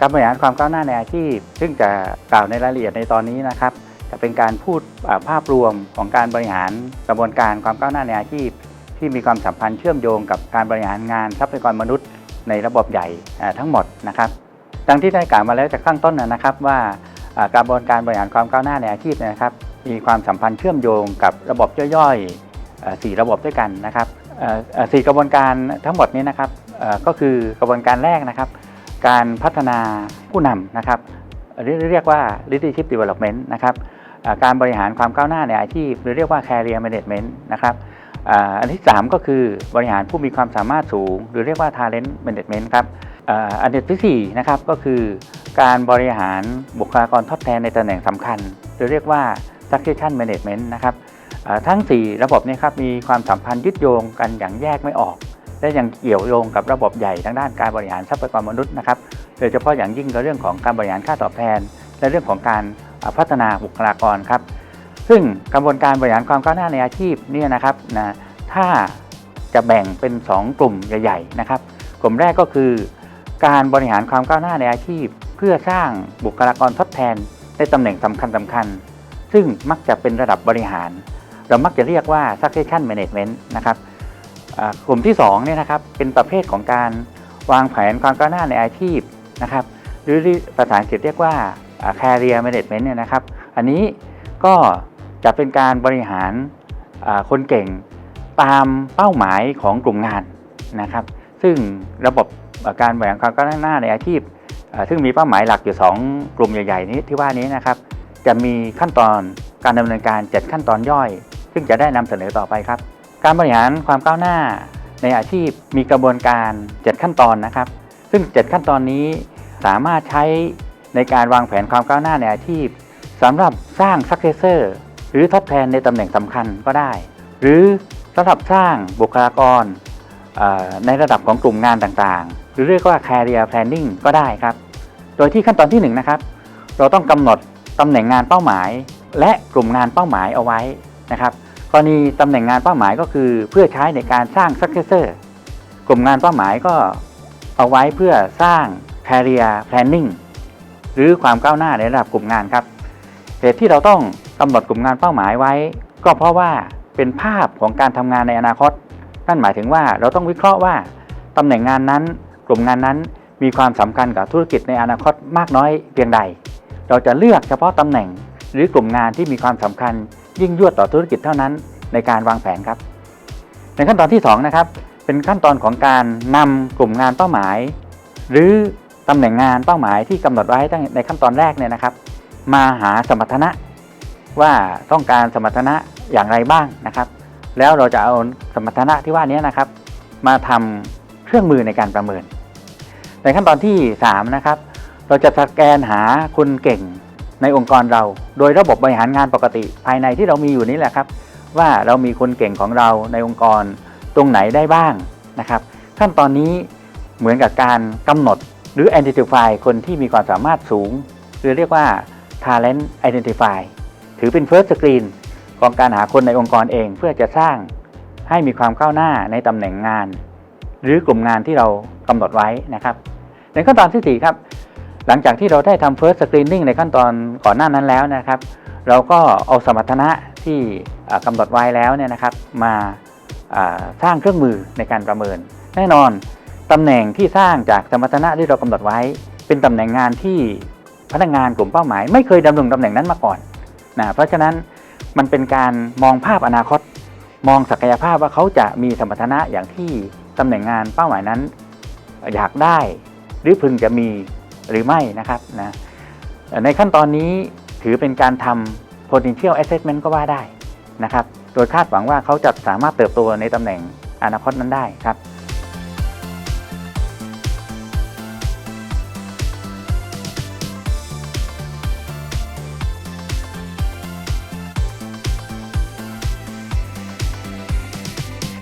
การบริหารความก้าวหน้าในอาชีพ ซึ่งจะกล่าวในรายละเอียดในตอนนี้นะครับ จะเป็นการพูดภาพรวมของการบริหารกระบวนการความก้าวหน้าในอาชีพ ที่มีความสัมพันธ์เชื่อมโยงกับการบริหารงานทรัพยากรมนุษย์ ในระบบใหญ่ทั้งหมดนะครับดังที่ได้กล่าวมาแล้วจากข้างต้นนะครับว่ากระบวนการบริหารความก้าวหน้าในอาชีพนะครับ มีความสัมพันธ์เชื่อมโยงกับระบบย่อยๆสี่ระบบด้วยกันนะครับสี่กระบวนการทั้งหมดนี้นะครับก็คือกระบวนการแรกนะครับ การพัฒนาผู้นำนะครับหรือเรียกว่า leadership development นะครับการบริหารความก้าวหน้าในอาชีพ หรือเรียกว่า career management นะครับอันที่ 3 ก็คือบริหารผู้มีความสามารถสูง หรือเรียกว่า talent management ครับอันที่4นะครับก็คือการบริหารบุคลากรทดแทนในตำแหน่งสำคัญ หรือเรียกว่า succession management นะครับทั้ง 4 ระบบนี้ครับมีความสัมพันธ์ยึดโยงกันอย่างแยกไม่ออก และยังเกี่ยวโยงกับระบบใหญ่ทางด้านการบริหารทรัพยากรมนุษย์นะครับโดยเฉพาะอย่างยิ่งในเรื่องของการบริหารค่าตอบแทน และเรื่องของการพัฒนาบุคลากรครับ ซึ่งกระบวนการบริหารความก้าวหน้าในอาชีพเนี่ยนะครับนะถ้าจะแบ่งเป็น 2 กลุ่มใหญ่ ๆ นะครับ กลุ่มแรกก็คือ การบริหารความก้าวหน้าในอาชีพ เพื่อสร้างบุคลากรทดแทนในตำแหน่งสำคัญสคัญๆซึ่งมักจะเป็นระดับบริหาร เรามักจะเรียกว่า succession management นะครับ กลุ่มที่2เนี่ยนะครับเป็นประเภทของการวางแผนความก้าวหน้าในอาชีพนะครับหรือภาษาอังกฤษเรียกว่า career management เนี่ยนะครับ อันนี้ก็จะเป็นการบริหารคนเก่งตามเป้าหมายของกลุ่มงานนะครับ ซึ่งระบบการบริหารความก้าวหน้าในอาชีพ ซึ่งมีเป้าหมายหลักอยู่ 2 กลุ่มใหญ่ๆนี้ที่ว่านี้นะครับ จะมีขั้นตอนการดำเนินการ 7 ขั้นตอนย่อย ซึ่งจะได้นำเสนอต่อไปครับ การบริหารความก้าวหน้าในอาชีพมีกระบวนการ 7 ขั้นตอนนะครับ ซึ่ง 7 ขั้นตอนนี้สามารถใช้ในการวางแผนความก้าวหน้าในอาชีพสำหรับสร้าง successor หรือทดแทนในตำแหน่งสำคัญก็ได้ หรือสำหรับสร้างบุคลากรในระดับของกลุ่มงานต่างๆ หรือเรียกว่า career planning ก็ได้ครับ โดยที่ขั้นตอนที่1นะครับ เราต้องกำหนดตำแหน่งงานเป้าหมาย และกลุ่มงานเป้าหมายเอาไว้นะครับ กรณีตำแหน่งงานเป้าหมายก็คือเพื่อใช้ในการสร้าง successor กลุ่มงานเป้าหมายก็เอาไว้เพื่อสร้าง career planning หรือความก้าวหน้าในระดับกลุ่มงานครับเหตุที่เราต้องกำหนดกลุ่มงานเป้าหมายไว้ ก็เพราะว่าเป็นภาพของการทำงานในอนาคต นั่นหมายถึงว่าเราต้องวิเคราะห์ว่าตำแหน่งงานนั้น กลุ่มงานนั้นมีความสำคัญกับธุรกิจในอนาคตมากน้อยเพียงใด เราจะเลือกเฉพาะตำแหน่งหรือกลุ่มงานที่มีความสำคัญ ยิ่งยวดต่อธุรกิจเท่านั้นในการวางแผนครับ ในขั้นตอนที่2นะครับเป็นขั้นตอนของการนำกลุ่มงานเป้าหมาย หรือตำแหน่งงานเป้าหมายที่กำหนดไว้ตั้งในขั้นตอนแรกเนี่ยนะครับ มาหาสมรรถนะว่าต้องการสมรรถนะอย่างไรบ้างนะครับ แล้วเราจะเอาสมรรถนะที่ว่านี้นะครับ มาทำเครื่องมือในการประเมิน ในขั้นตอนที่3นะครับเราจะสแกนหาคนเก่ง ในองค์กรเรา โดยระบบบริหารงานปกติ ภายในที่เรามีอยู่นี่แหละครับ ว่าเรามีคนเก่งของเราในองค์กรตรงไหนได้บ้างนะครับ ขั้นตอนนี้เหมือนกับการกำหนดหรือ identify คนที่มีความสามารถสูง หรือเรียกว่า talent identify ถือเป็น first screen ของการหาคนในองค์กรเองเพื่อจะสร้างให้มีความก้าวหน้าในตำแหน่งงาน หรือกลุ่มงานที่เรากำหนดไว้นะครับ ในขั้นตอนที่4ครับ หลังจากที่เราได้ทำ first screening ในขั้นตอนก่อนหน้านั้นแล้วนะครับ เราก็เอาสมรรถนะที่กำหนดไว้แล้วเนี่ยนะครับมาอ่าสร้างเครื่องมือในการประเมิน แน่นอนตำแหน่งที่สร้างจากสมรรถนะที่เรากำหนดไว้ เป็นตำแหน่งงานที่พนักงานกลุ่มเป้าหมาย ไม่เคยดำรงตำแหน่งนั้นมาก่อนนะเพราะฉะนั้นมันเป็นการมองภาพอนาคต มองศักยภาพว่าเขาจะมีสมรรถนะอย่างที่ตำแหน่งงานเป้าหมายนั้น อยากได้ หรือพึงจะมี หรือไม่นะครับนะในขั้นตอนนี้ถือเป็นการทำ potential assessment ก็ว่าได้นะครับ โดยคาดหวังว่าเขาจะสามารถเติบโตในตำแหน่งอนาคตนั้นได้ครับ